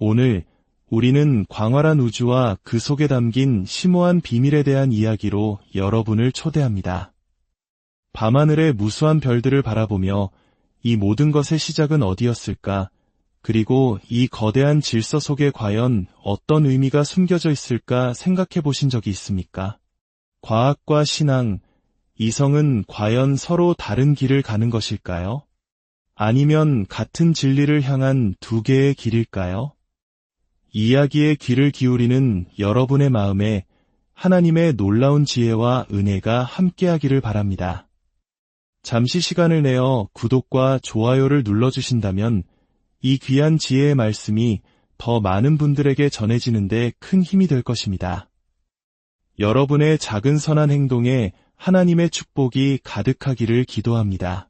오늘 우리는 광활한 우주와 그 속에 담긴 심오한 비밀에 대한 이야기로 여러분을 초대합니다. 밤하늘의 무수한 별들을 바라보며 이 모든 것의 시작은 어디였을까? 그리고 이 거대한 질서 속에 과연 어떤 의미가 숨겨져 있을까 생각해 보신 적이 있습니까? 과학과 신앙, 이성은 과연 서로 다른 길을 가는 것일까요? 아니면 같은 진리를 향한 두 개의 길일까요? 이야기에 귀를 기울이는 여러분의 마음에 하나님의 놀라운 지혜와 은혜가 함께하기를 바랍니다. 잠시 시간을 내어 구독과 좋아요를 눌러주신다면 이 귀한 지혜의 말씀이 더 많은 분들에게 전해지는데 큰 힘이 될 것입니다. 여러분의 작은 선한 행동에 하나님의 축복이 가득하기를 기도합니다.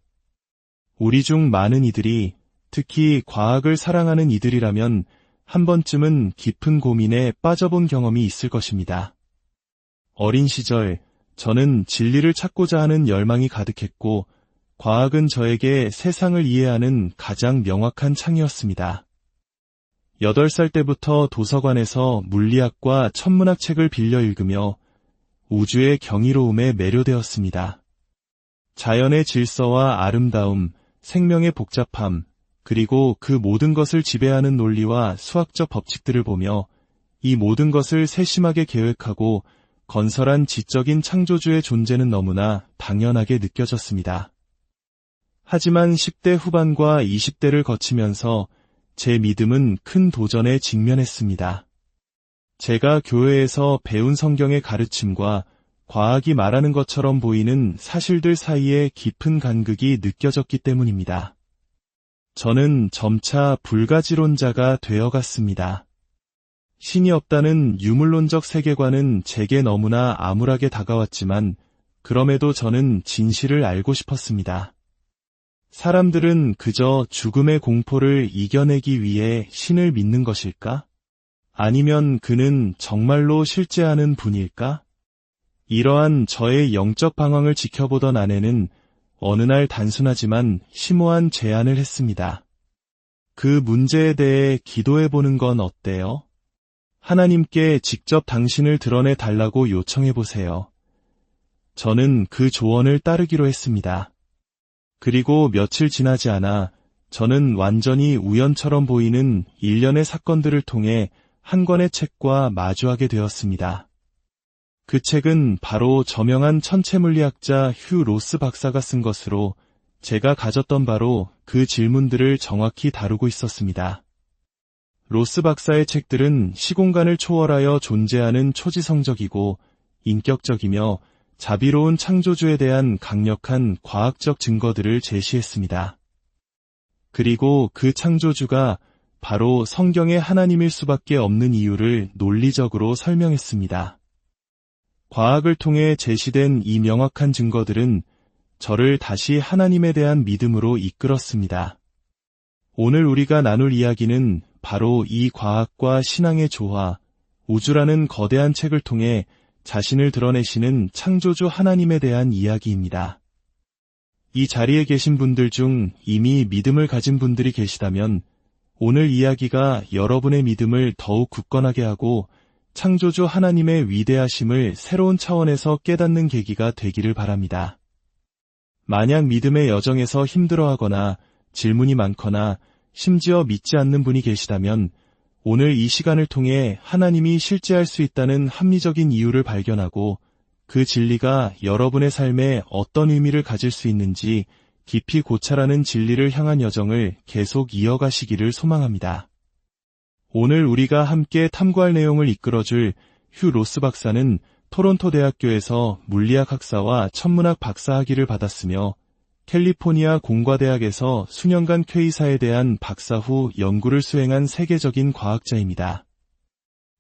우리 중 많은 이들이 특히 과학을 사랑하는 이들이라면 한 번쯤은 깊은 고민에 빠져본 경험이 있을 것입니다. 어린 시절 저는 진리를 찾고자 하는 열망이 가득했고 과학은 저에게 세상을 이해하는 가장 명확한 창이었습니다. 8살 때부터 도서관에서 물리학과 천문학 책을 빌려 읽으며 우주의 경이로움에 매료되었습니다. 자연의 질서와 아름다움, 생명의 복잡함, 그리고 그 모든 것을 지배하는 논리와 수학적 법칙들을 보며 이 모든 것을 세심하게 계획하고 건설한 지적인 창조주의 존재는 너무나 당연하게 느껴졌습니다. 하지만 10대 후반과 20대를 거치면서 제 믿음은 큰 도전에 직면했습니다. 제가 교회에서 배운 성경의 가르침과 과학이 말하는 것처럼 보이는 사실들 사이에 깊은 간극이 느껴졌기 때문입니다. 저는 점차 불가지론자가 되어갔습니다. 신이 없다는 유물론적 세계관은 제게 너무나 암울하게 다가왔지만 그럼에도 저는 진실을 알고 싶었습니다. 사람들은 그저 죽음의 공포를 이겨내기 위해 신을 믿는 것일까? 아니면 그는 정말로 실제하는 분일까? 이러한 저의 영적 방황을 지켜보던 아내는 어느 날 단순하지만 심오한 제안을 했습니다. 그 문제에 대해 기도해 보는 건 어때요? 하나님께 직접 당신을 드러내 달라고 요청해 보세요. 저는 그 조언을 따르기로 했습니다. 그리고 며칠 지나지 않아 저는 완전히 우연처럼 보이는 일련의 사건들을 통해 한 권의 책과 마주하게 되었습니다. 그 책은 바로 저명한 천체물리학자 휴 로스 박사가 쓴 것으로 제가 가졌던 바로 그 질문들을 정확히 다루고 있었습니다. 로스 박사의 책들은 시공간을 초월하여 존재하는 초지성적이고 인격적이며 자비로운 창조주에 대한 강력한 과학적 증거들을 제시했습니다. 그리고 그 창조주가 바로 성경의 하나님일 수밖에 없는 이유를 논리적으로 설명했습니다. 과학을 통해 제시된 이 명확한 증거들은 저를 다시 하나님에 대한 믿음으로 이끌었습니다. 오늘 우리가 나눌 이야기는 바로 이 과학과 신앙의 조화, 우주라는 거대한 책을 통해 자신을 드러내시는 창조주 하나님에 대한 이야기입니다. 이 자리에 계신 분들 중 이미 믿음을 가진 분들이 계시다면 오늘 이야기가 여러분의 믿음을 더욱 굳건하게 하고 창조주 하나님의 위대하심을 새로운 차원에서 깨닫는 계기가 되기를 바랍니다. 만약 믿음의 여정에서 힘들어하거나 질문이 많거나 심지어 믿지 않는 분이 계시다면 오늘 이 시간을 통해 하나님이 실제할 수 있다는 합리적인 이유를 발견하고 그 진리가 여러분의 삶에 어떤 의미를 가질 수 있는지 깊이 고찰하는 진리를 향한 여정을 계속 이어가시기를 소망합니다. 오늘 우리가 함께 탐구할 내용을 이끌어줄 휴 로스 박사는 토론토 대학교에서 물리학 학사와 천문학 박사 학위를 받았으며 캘리포니아 공과대학에서 수년간 쾌의사에 대한 박사 후 연구를 수행한 세계적인 과학자입니다.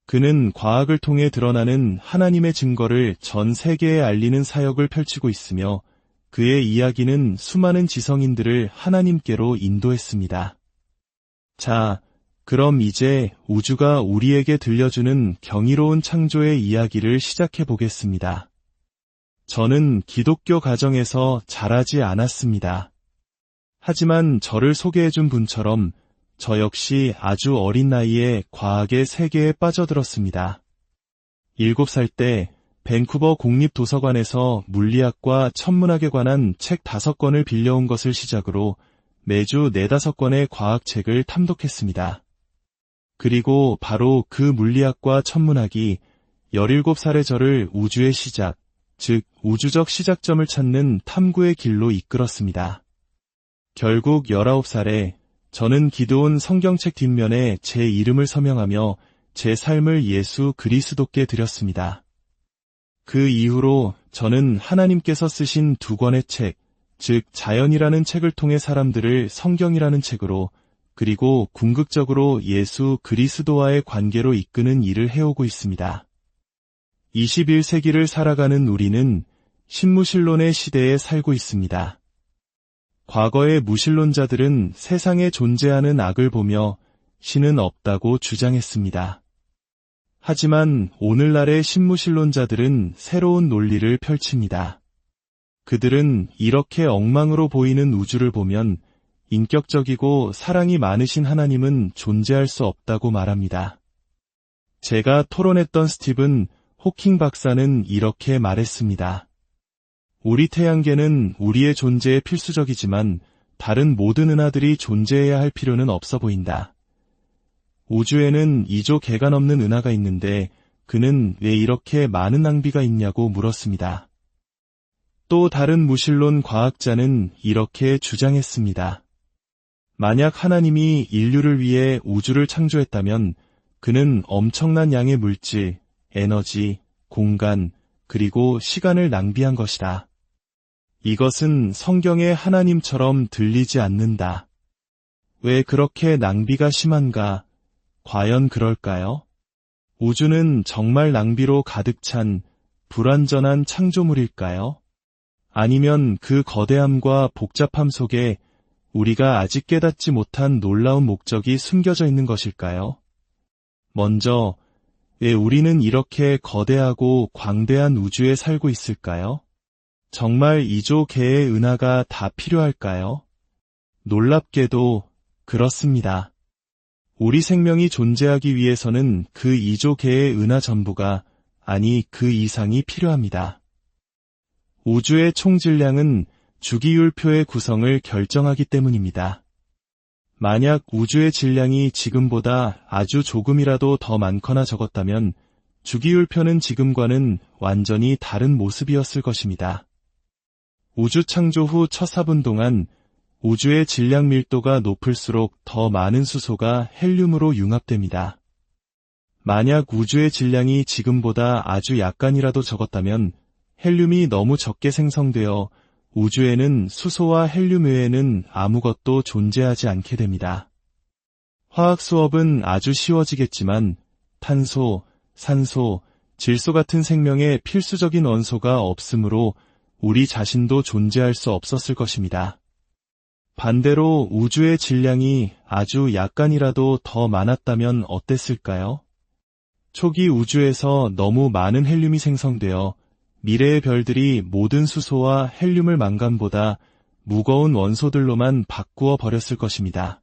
그는 과학을 통해 드러나는 하나님의 증거를 전 세계에 알리는 사역을 펼치고 있으며 그의 이야기는 수많은 지성인들을 하나님께로 인도했습니다. 자, 그럼 이제 우주가 우리에게 들려주는 경이로운 창조의 이야기를 시작해 보겠습니다. 저는 기독교 가정에서 자라지 않았습니다. 하지만 저를 소개해준 분처럼 저 역시 아주 어린 나이에 과학의 세계에 빠져들었습니다. 7살 때 밴쿠버 국립도서관에서 물리학과 천문학에 관한 책 5권을 빌려온 것을 시작으로 매주 4, 5권의 과학책을 탐독했습니다. 그리고 바로 그 물리학과 천문학이 17살의 저를 우주의 시작, 즉 우주적 시작점을 찾는 탐구의 길로 이끌었습니다. 결국 19살에 저는 기도온 성경책 뒷면에 제 이름을 서명하며 제 삶을 예수 그리스도께 드렸습니다. 그 이후로 저는 하나님께서 쓰신 두 권의 책, 즉 자연이라는 책을 통해 사람들을 성경이라는 책으로 그리고 궁극적으로 예수 그리스도와의 관계로 이끄는 일을 해오고 있습니다. 21세기를 살아가는 우리는 신무신론의 시대에 살고 있습니다. 과거의 무신론자들은 세상에 존재하는 악을 보며 신은 없다고 주장했습니다. 하지만 오늘날의 신무신론자들은 새로운 논리를 펼칩니다. 그들은 이렇게 엉망으로 보이는 우주를 보면 인격적이고 사랑이 많으신 하나님은 존재할 수 없다고 말합니다. 제가 토론했던 스티븐 호킹 박사는 이렇게 말했습니다. 우리 태양계는 우리의 존재에 필수적이지만 다른 모든 은하들이 존재해야 할 필요는 없어 보인다. 우주에는 2조 개가 넘는 은하가 있는데 그는 왜 이렇게 많은 낭비가 있냐고 물었습니다. 또 다른 무신론 과학자는 이렇게 주장했습니다. 만약 하나님이 인류를 위해 우주를 창조했다면 그는 엄청난 양의 물질, 에너지, 공간, 그리고 시간을 낭비한 것이다. 이것은 성경의 하나님처럼 들리지 않는다. 왜 그렇게 낭비가 심한가? 과연 그럴까요? 우주는 정말 낭비로 가득 찬 불완전한 창조물일까요? 아니면 그 거대함과 복잡함 속에 우리가 아직 깨닫지 못한 놀라운 목적이 숨겨져 있는 것일까요? 먼저, 왜 우리는 이렇게 거대하고 광대한 우주에 살고 있을까요? 정말 이조 개의 은하가 다 필요할까요? 놀랍게도 그렇습니다. 우리 생명이 존재하기 위해서는 그 2조 개의 은하 전부가 아니 그 이상이 필요합니다. 우주의 총질량은 주기율표의 구성을 결정하기 때문입니다. 만약 우주의 질량이 지금보다 아주 조금이라도 더 많거나 적었다면 주기율표는 지금과는 완전히 다른 모습이었을 것입니다. 우주 창조 후 첫 4분 동안 우주의 질량 밀도가 높을수록 더 많은 수소가 헬륨으로 융합됩니다. 만약 우주의 질량이 지금보다 아주 약간이라도 적었다면 헬륨이 너무 적게 생성되어 우주에는 수소와 헬륨 외에는 아무것도 존재하지 않게 됩니다. 화학 수업은 아주 쉬워지겠지만 탄소, 산소, 질소 같은 생명의 필수적인 원소가 없으므로 우리 자신도 존재할 수 없었을 것입니다. 반대로 우주의 질량이 아주 약간이라도 더 많았다면 어땠을까요? 초기 우주에서 너무 많은 헬륨이 생성되어 미래의 별들이 모든 수소와 헬륨을 망간보다 무거운 원소들로만 바꾸어 버렸을 것입니다.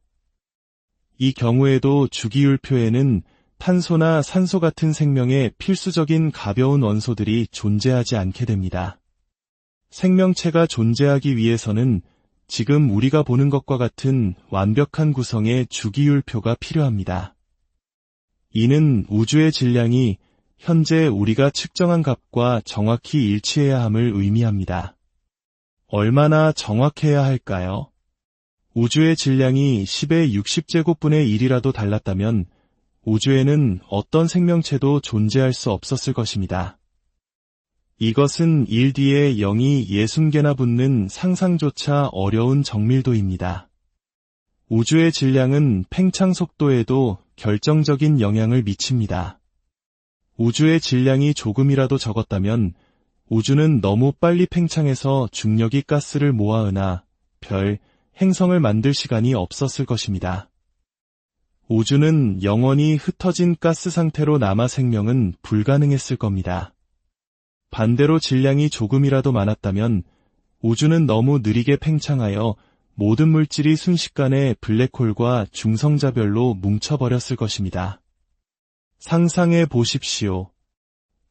이 경우에도 주기율표에는 탄소나 산소 같은 생명의 필수적인 가벼운 원소들이 존재하지 않게 됩니다. 생명체가 존재하기 위해서는 지금 우리가 보는 것과 같은 완벽한 구성의 주기율표가 필요합니다. 이는 우주의 질량이 현재 우리가 측정한 값과 정확히 일치해야 함을 의미합니다. 얼마나 정확해야 할까요? 우주의 질량이 10의 60제곱분의 1이라도 달랐다면 우주에는 어떤 생명체도 존재할 수 없었을 것입니다. 이것은 1 뒤에 0이 60개나 붙는 상상조차 어려운 정밀도입니다. 우주의 질량은 팽창 속도에도 결정적인 영향을 미칩니다. 우주의 질량이 조금이라도 적었다면 우주는 너무 빨리 팽창해서 중력이 가스를 모아으나 별, 행성을 만들 시간이 없었을 것입니다. 우주는 영원히 흩어진 가스 상태로 남아 생명은 불가능했을 겁니다. 반대로 질량이 조금이라도 많았다면 우주는 너무 느리게 팽창하여 모든 물질이 순식간에 블랙홀과 중성자별로 뭉쳐버렸을 것입니다. 상상해 보십시오.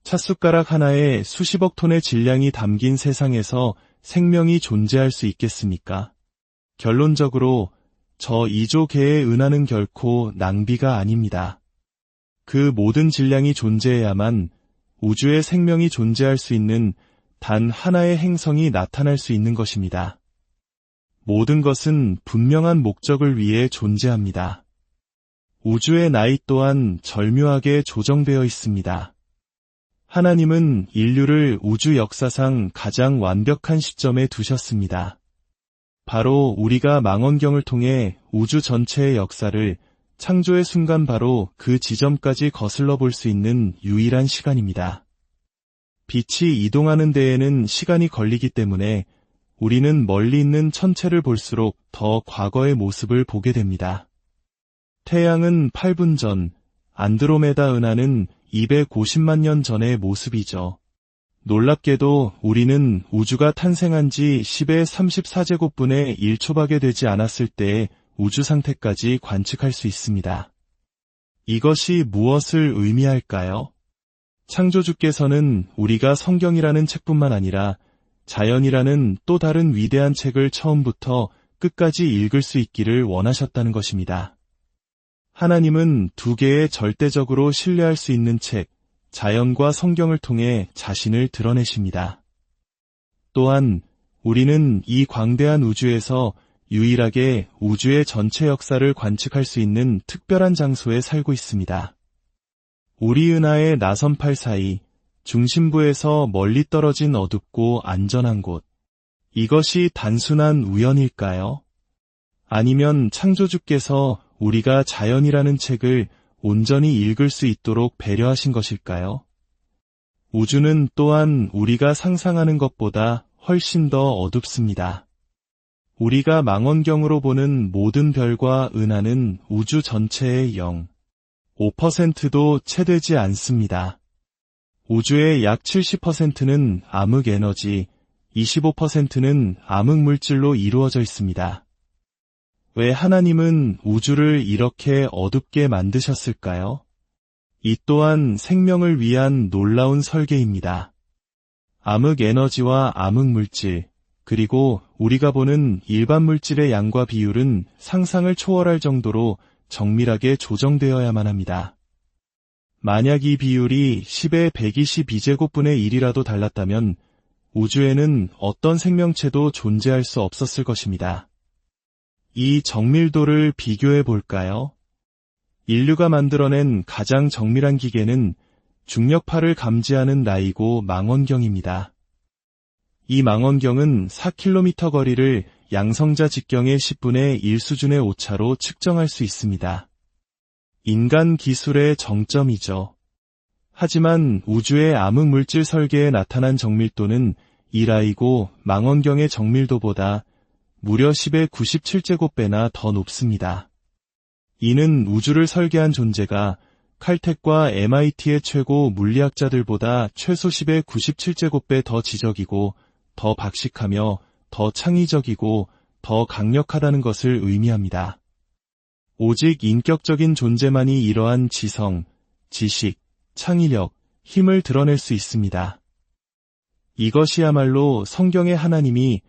찻숟가락 하나에 수십억 톤의 질량이 담긴 세상에서 생명이 존재할 수 있겠습니까? 결론적으로 저 2조 개의 은하는 결코 낭비가 아닙니다. 그 모든 질량이 존재해야만 우주의 생명이 존재할 수 있는 단 하나의 행성이 나타날 수 있는 것입니다. 모든 것은 분명한 목적을 위해 존재합니다. 우주의 나이 또한 절묘하게 조정되어 있습니다. 하나님은 인류를 우주 역사상 가장 완벽한 시점에 두셨습니다. 바로 우리가 망원경을 통해 우주 전체의 역사를 창조의 순간 바로 그 지점까지 거슬러 볼 수 있는 유일한 시간입니다. 빛이 이동하는 데에는 시간이 걸리기 때문에 우리는 멀리 있는 천체를 볼수록 더 과거의 모습을 보게 됩니다. 태양은 8분 전, 안드로메다 은하는 250만 년 전의 모습이죠. 놀랍게도 우리는 우주가 탄생한 지 10의 34제곱분의 1초밖에 되지 않았을 때의 우주 상태까지 관측할 수 있습니다. 이것이 무엇을 의미할까요? 창조주께서는 우리가 성경이라는 책뿐만 아니라 자연이라는 또 다른 위대한 책을 처음부터 끝까지 읽을 수 있기를 원하셨다는 것입니다. 하나님은 두 개의 절대적으로 신뢰할 수 있는 책, 자연과 성경을 통해 자신을 드러내십니다. 또한 우리는 이 광대한 우주에서 유일하게 우주의 전체 역사를 관측할 수 있는 특별한 장소에 살고 있습니다. 우리 은하의 나선팔 사이 중심부에서 멀리 떨어진 어둡고 안전한 곳. 이것이 단순한 우연일까요? 아니면 창조주께서 우리가 자연이라는 책을 온전히 읽을 수 있도록 배려하신 것일까요? 우주는 또한 우리가 상상하는 것보다 훨씬 더 어둡습니다. 우리가 망원경으로 보는 모든 별과 은하는 우주 전체의 0, 5%도 채 되지 않습니다. 우주의 약 70%는 암흑 에너지, 25%는 암흑 물질로 이루어져 있습니다. 왜 하나님은 우주를 이렇게 어둡게 만드셨을까요? 이 또한 생명을 위한 놀라운 설계입니다. 암흑 에너지와 암흑 물질, 그리고 우리가 보는 일반 물질의 양과 비율은 상상을 초월할 정도로 정밀하게 조정되어야만 합니다. 만약 이 비율이 10의 122제곱분의 1이라도 달랐다면 우주에는 어떤 생명체도 존재할 수 없었을 것입니다. 이 정밀도를 비교해 볼까요? 인류가 만들어낸 가장 정밀한 기계는 중력파를 감지하는 나이고 망원경입니다. 이 망원경은 4km 거리를 양성자 직경의 10분의 1 수준의 오차로 측정할 수 있습니다. 인간 기술의 정점이죠. 하지만 우주의 암흑 물질 설계에 나타난 정밀도는 이라이고 망원경의 정밀도보다 무려 10의 97제곱배나 더 높습니다. 이는 우주를 설계한 존재가 칼텍과 MIT의 최고 물리학자들보다 최소 10의 97제곱배 더 지적이고 더 박식하며 더 창의적이고 더 강력하다는 것을 의미합니다. 오직 인격적인 존재만이 이러한 지성, 지식, 창의력, 힘을 드러낼 수 있습니다. 이것이야말로 성경의 하나님이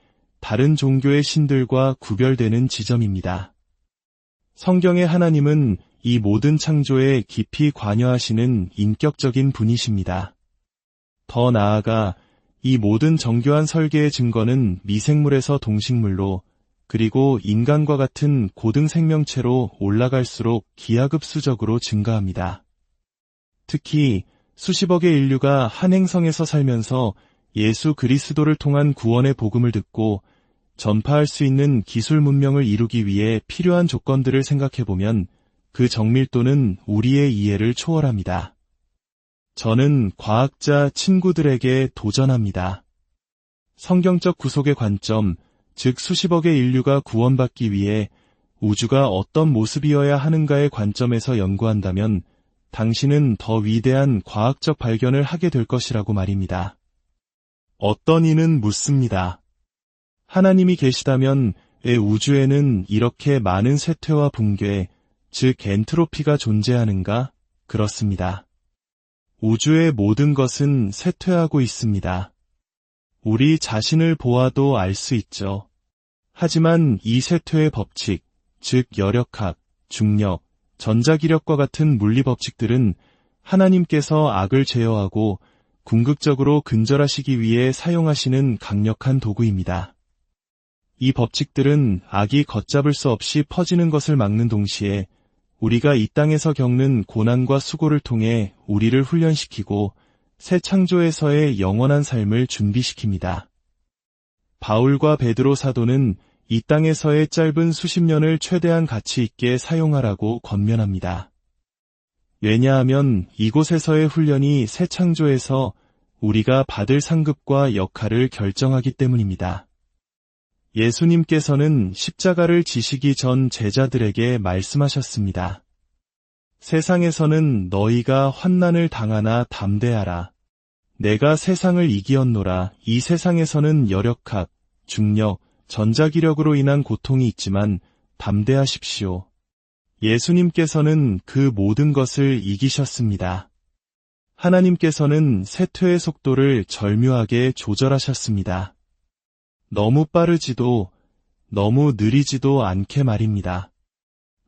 다른 종교의 신들과 구별되는 지점입니다. 성경의 하나님은 이 모든 창조에 깊이 관여하시는 인격적인 분이십니다. 더 나아가 이 모든 정교한 설계의 증거는 미생물에서 동식물로 그리고 인간과 같은 고등 생명체로 올라갈수록 기하급수적으로 증가합니다. 특히 수십억의 인류가 한 행성에서 살면서 예수 그리스도를 통한 구원의 복음을 듣고 전파할 수 있는 기술 문명을 이루기 위해 필요한 조건들을 생각해보면 그 정밀도는 우리의 이해를 초월합니다. 저는 과학자 친구들에게 도전합니다. 성경적 구속의 관점, 즉 수십억의 인류가 구원받기 위해 우주가 어떤 모습이어야 하는가의 관점에서 연구한다면 당신은 더 위대한 과학적 발견을 하게 될 것이라고 말입니다. 어떤 이는 묻습니다. 하나님이 계시다면 우주에는 이렇게 많은 쇠퇴와 붕괴, 즉 엔트로피가 존재하는가? 그렇습니다. 우주의 모든 것은 쇠퇴하고 있습니다. 우리 자신을 보아도 알 수 있죠. 하지만 이 쇠퇴의 법칙, 즉 여력학, 중력, 전자기력과 같은 물리 법칙들은 하나님께서 악을 제어하고 궁극적으로 근절하시기 위해 사용하시는 강력한 도구입니다. 이 법칙들은 악이 걷잡을 수 없이 퍼지는 것을 막는 동시에 우리가 이 땅에서 겪는 고난과 수고를 통해 우리를 훈련시키고 새 창조에서의 영원한 삶을 준비시킵니다. 바울과 베드로 사도는 이 땅에서의 짧은 수십 년을 최대한 가치 있게 사용하라고 권면합니다. 왜냐하면 이곳에서의 훈련이 새 창조에서 우리가 받을 상급과 역할을 결정하기 때문입니다. 예수님께서는 십자가를 지시기 전 제자들에게 말씀하셨습니다. 세상에서는 너희가 환난을 당하나 담대하라. 내가 세상을 이기었노라. 이 세상에서는 여력학, 중력, 전자기력으로 인한 고통이 있지만 담대하십시오. 예수님께서는 그 모든 것을 이기셨습니다. 하나님께서는 세퇴의 속도를 절묘하게 조절하셨습니다. 너무 빠르지도 너무 느리지도 않게 말입니다.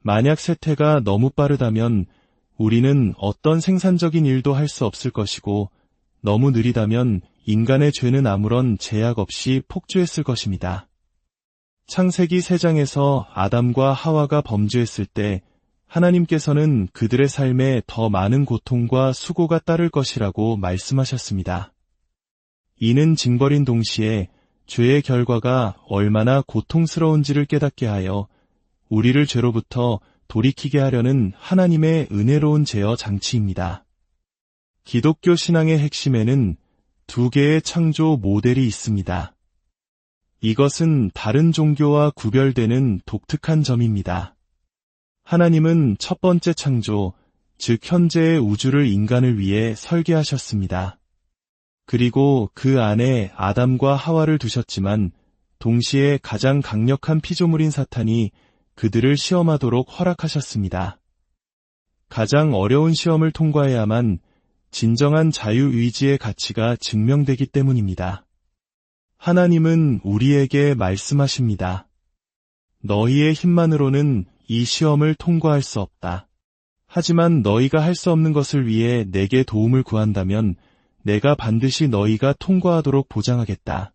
만약 세태가 너무 빠르다면 우리는 어떤 생산적인 일도 할 수 없을 것이고 너무 느리다면 인간의 죄는 아무런 제약 없이 폭주했을 것입니다. 창세기 3장에서 아담과 하와가 범죄했을 때 하나님께서는 그들의 삶에 더 많은 고통과 수고가 따를 것이라고 말씀하셨습니다. 이는 징벌인 동시에 죄의 결과가 얼마나 고통스러운지를 깨닫게 하여 우리를 죄로부터 돌이키게 하려는 하나님의 은혜로운 제어 장치입니다. 기독교 신앙의 핵심에는 두 개의 창조 모델이 있습니다. 이것은 다른 종교와 구별되는 독특한 점입니다. 하나님은 첫 번째 창조, 즉 현재의 우주를 인간을 위해 설계하셨습니다. 그리고 그 안에 아담과 하와를 두셨지만 동시에 가장 강력한 피조물인 사탄이 그들을 시험하도록 허락하셨습니다. 가장 어려운 시험을 통과해야만 진정한 자유의지의 가치가 증명되기 때문입니다. 하나님은 우리에게 말씀하십니다. 너희의 힘만으로는 이 시험을 통과할 수 없다. 하지만 너희가 할 수 없는 것을 위해 내게 도움을 구한다면 내가 반드시 너희가 통과하도록 보장하겠다.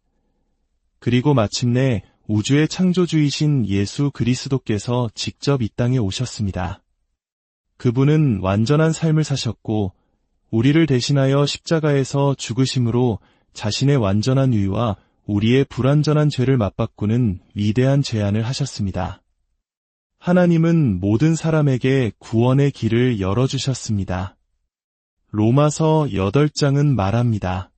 그리고 마침내 우주의 창조주이신 예수 그리스도께서 직접 이 땅에 오셨습니다. 그분은 완전한 삶을 사셨고 우리를 대신하여 십자가에서 죽으심으로 자신의 완전한 위와 우리의 불완전한 죄를 맞바꾸는 위대한 제안을 하셨습니다. 하나님은 모든 사람에게 구원의 길을 열어주셨습니다. 로마서 8장은 말합니다.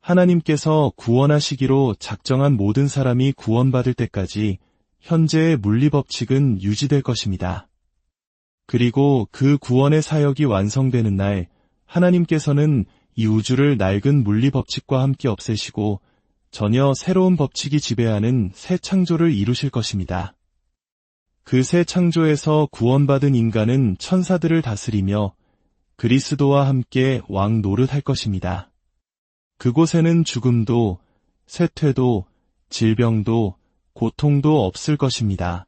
하나님께서 구원하시기로 작정한 모든 사람이 구원받을 때까지 현재의 물리법칙은 유지될 것입니다. 그리고 그 구원의 사역이 완성되는 날, 하나님께서는 이 우주를 낡은 물리법칙과 함께 없애시고 전혀 새로운 법칙이 지배하는 새 창조를 이루실 것입니다. 그 새 창조에서 구원받은 인간은 천사들을 다스리며 그리스도와 함께 왕 노릇할 것입니다. 그곳에는 죽음도, 쇠퇴도, 질병도, 고통도 없을 것입니다.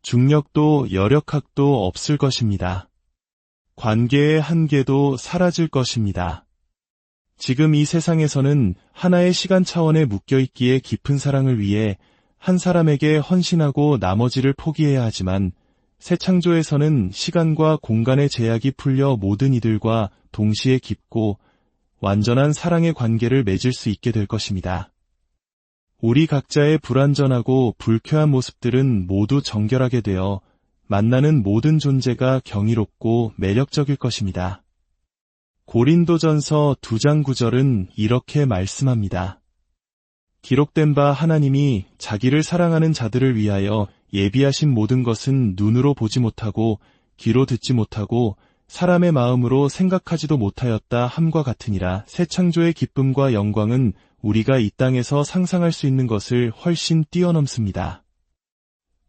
중력도 여력학도 없을 것입니다. 관계의 한계도 사라질 것입니다. 지금 이 세상에서는 하나의 시간 차원에 묶여있기에 깊은 사랑을 위해 한 사람에게 헌신하고 나머지를 포기해야 하지만 새 창조에서는 시간과 공간의 제약이 풀려 모든 이들과 동시에 깊고 완전한 사랑의 관계를 맺을 수 있게 될 것입니다. 우리 각자의 불완전하고 불쾌한 모습들은 모두 정결하게 되어 만나는 모든 존재가 경이롭고 매력적일 것입니다. 고린도전서 2장 9절은 이렇게 말씀합니다. 기록된 바 하나님이 자기를 사랑하는 자들을 위하여 예비하신 모든 것은 눈으로 보지 못하고 귀로 듣지 못하고 사람의 마음으로 생각하지도 못하였다 함과 같으니라 새 창조의 기쁨과 영광은 우리가 이 땅에서 상상할 수 있는 것을 훨씬 뛰어넘습니다.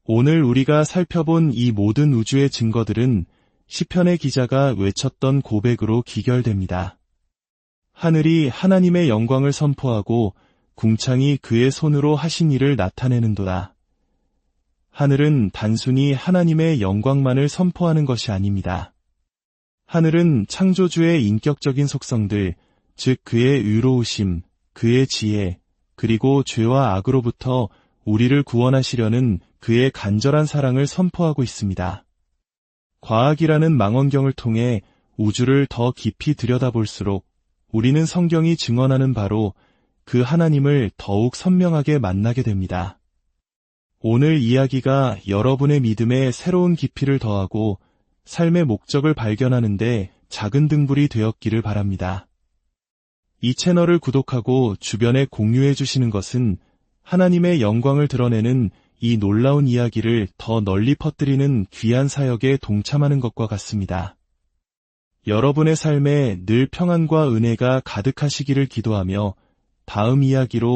오늘 우리가 살펴본 이 모든 우주의 증거들은 시편의 기자가 외쳤던 고백으로 기결됩니다. 하늘이 하나님의 영광을 선포하고 궁창이 그의 손으로 하신 일을 나타내는도다. 하늘은 단순히 하나님의 영광만을 선포하는 것이 아닙니다. 하늘은 창조주의 인격적인 속성들, 즉 그의 의로우심, 그의 지혜, 그리고 죄와 악으로부터 우리를 구원하시려는 그의 간절한 사랑을 선포하고 있습니다. 과학이라는 망원경을 통해 우주를 더 깊이 들여다볼수록 우리는 성경이 증언하는 바로 그 하나님을 더욱 선명하게 만나게 됩니다. 오늘 이야기가 여러분의 믿음에 새로운 깊이를 더하고 삶의 목적을 발견하는데 작은 등불이 되었기를 바랍니다. 이 채널을 구독하고 주변에 공유해 주시는 것은 하나님의 영광을 드러내는 이 놀라운 이야기를 더 널리 퍼뜨리는 귀한 사역에 동참하는 것과 같습니다. 여러분의 삶에 늘 평안과 은혜가 가득하시기를 기도하며 다음 이야기로